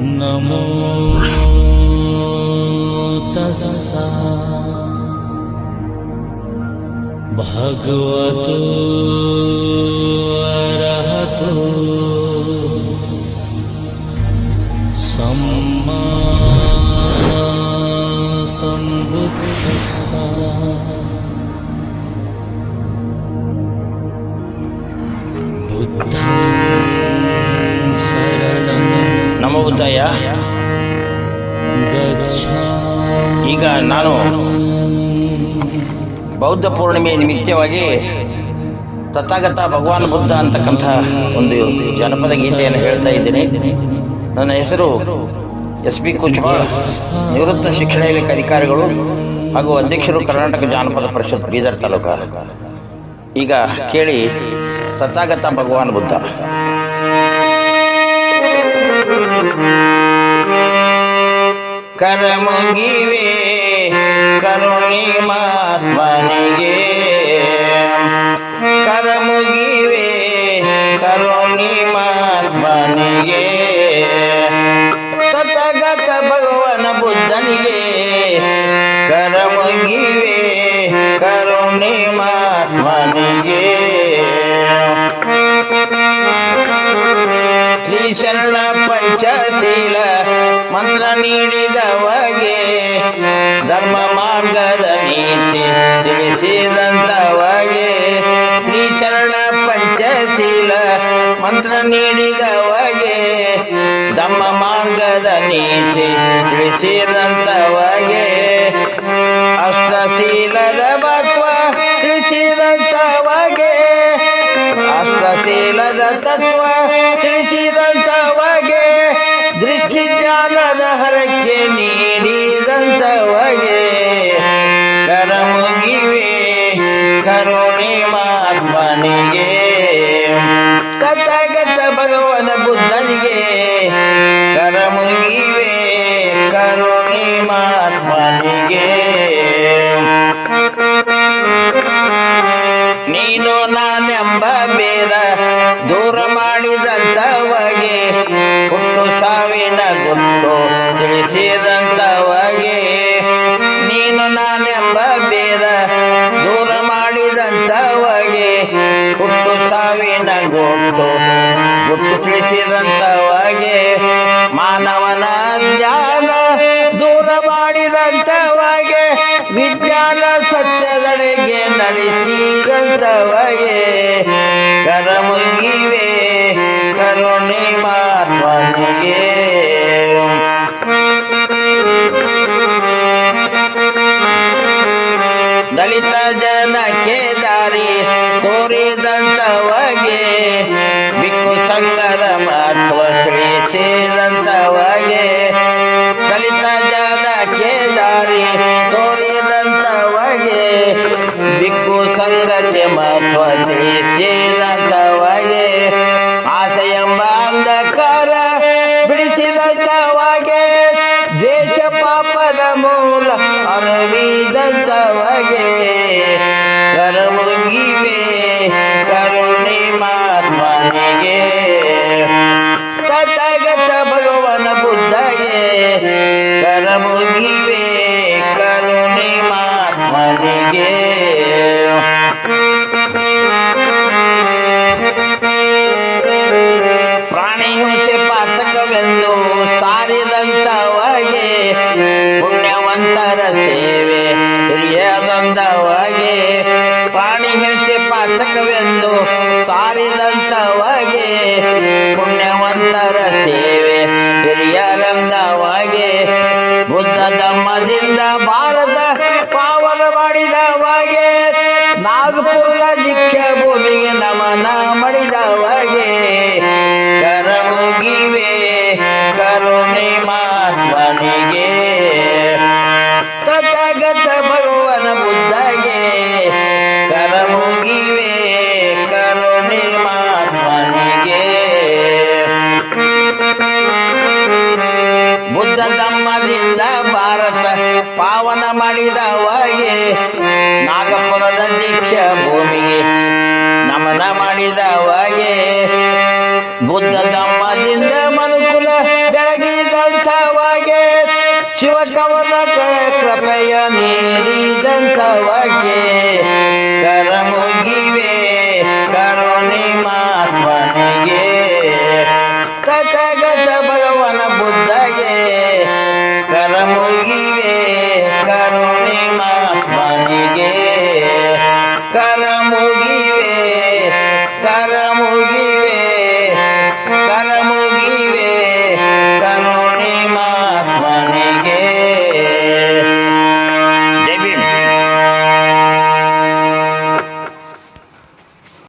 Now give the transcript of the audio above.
नमो तस्सा। भगवतो सम्मा सम्बुद्धस्सा ಈಗ ನಾನು ಬೌದ್ಧ ಪೂರ್ಣಿಮೆ ನಿಮಿತ್ತವಾಗಿ ತಥಾಗತ ಭಗವಾನ್ ಬುದ್ಧ ಅಂತಕ್ಕಂಥ ಒಂದು ಜನಪದ ಗೀತೆಯನ್ನು ಹೇಳ್ತಾ ಇದ್ದೀನಿ. ನನ್ನ ಹೆಸರು ಎಸ್ ಬಿ ಕುಚ್ಬಾಳ್ ನಿವೃತ್ತ ಶಿಕ್ಷಣ ಇಲಾಖೆ ಅಧಿಕಾರಿಗಳು ಹಾಗೂ ಅಧ್ಯಕ್ಷರು ಕರ್ನಾಟಕ ಜಾನಪದ ಪರಿಷತ್, ಬೀದರ್ ತಾಲೂಕ. ಈಗ ಕೇಳಿ ತಥಾಗತ ಭಗವಾನ್ ಬುದ್ಧ. ಕರಮುಗಿವೆ ಕರುಣಿ ಮಾತ್ಮನಿಗೆ ಕರಮುಗಿವೆ ಕರುಣಿ ಮಾತ್ಮನಿಗೆ ಶರಣ ಪಂಚಶೀಲ ಮಂತ್ರ ನೀಡಿದವಗೆ ಧರ್ಮ ಮಾರ್ಗದ ನೀತಿ ತಿಳಿಸಿದಂತವಗೆ ಶ್ರೀ ಶರಣ ಪಂಚಶೀಲ ಮಂತ್ರ ನೀಡಿದವಗೆ ಧರ್ಮ ಮಾರ್ಗದ ನೀತಿ ತಿಳಿಸಿದಂತವಗೆ ಅಷ್ಟಶೀಲದ ತತ್ವ ತಿಳಿಸಿದಂಥವಗೆ ದೃಷ್ಟಿ ಜ್ಞಾನದ ಹರಕ್ಕೆ ನೀಡಿದಂಥವಗೆ ಕರಮುಗಿವೆ ಕರುಣೆ ಮಾತ್ಮನಿಗೆ ತಥಾಗತ ಭಗವನ ಬುದ್ಧನಿಗೆ ಕರಮುಗಿವೆ ಕರುಣೆ ಮಾತ್ಮನಿಗೆ ಗುಟ್ಟು ಗುಟ್ಟು ಮಾನವನ ಜ್ಞಾನ ದೂರ ಮಾಡಿದಂತವಗೆ ವಿಜ್ಞಾನ ಸತ್ಯದಡೆಗೆ ನಡೆಸಿದಂತವಗೆ ಕರಮುಗಿವೆ ಕರುಣೆ ಮಾತ್ಮನಿಗೆ ದಲಿತ ಸಂಘದ ಮಹತ್ವ ತಿಳಿಸಿದಂತವಗೆ ಕಲಿತ ಜಾದ ಕೇದಾರಿ ತೋರಿದಂತವಗೆ. ಬಿಕ್ಕು ಸಂಘಕ್ಕೆ ಮಹತ್ವ ಶ್ರೀ ಆಸೆ ಆಸೆಯ ಅಂಧಕಾರ ಬಿಡಿಸಿದಂತವಾಗೆ. ದೇಶ ಪಾಪದ ಮೂಲ ಅರವಿದಂತವಾಗೆ. ಕರಮುಗಿವೆ ಕರುಣೆ ಮಾತ್ಮನಿಗೆ ಸೇವೆ ಹಿರಿಯದಂದವಗೆ ಪ್ರಾಣಿ ಹಿಂಸೆ ಪಾತಕವೆಂದು ಸಾರಿದಂತವಗೆ, ಪುಣ್ಯವಂತರ ಸೇವೆ ಹಿರಿಯರಂದವಗೆ ಬುದ್ಧ ಧಮ್ಮದಿಂದ ಭಾರತ ಪಾವನ ಮಾಡಿದವಗೆ ನಾಗಪುರ ದಿಕ್ಷ ಭೂಮಿಗೆ ನಮನ ಧಮ್ಮದಿಂದ ಭಾರತ ಪಾವನ ಮಾಡಿದವಗೆ ನಾಗಪುರದ ದೀಕ್ಷ ಭೂಮಿಗೆ ನಮನ ಮಾಡಿದವಗೆ ಬುದ್ಧ ಧಮ್ಮದಿಂದ ಮನುಕುಲ ಬೆಳಗಿದ ಶಿವಕವನ ಕೃಪೆಯ ನೀಡಿದಂಥವಗೆ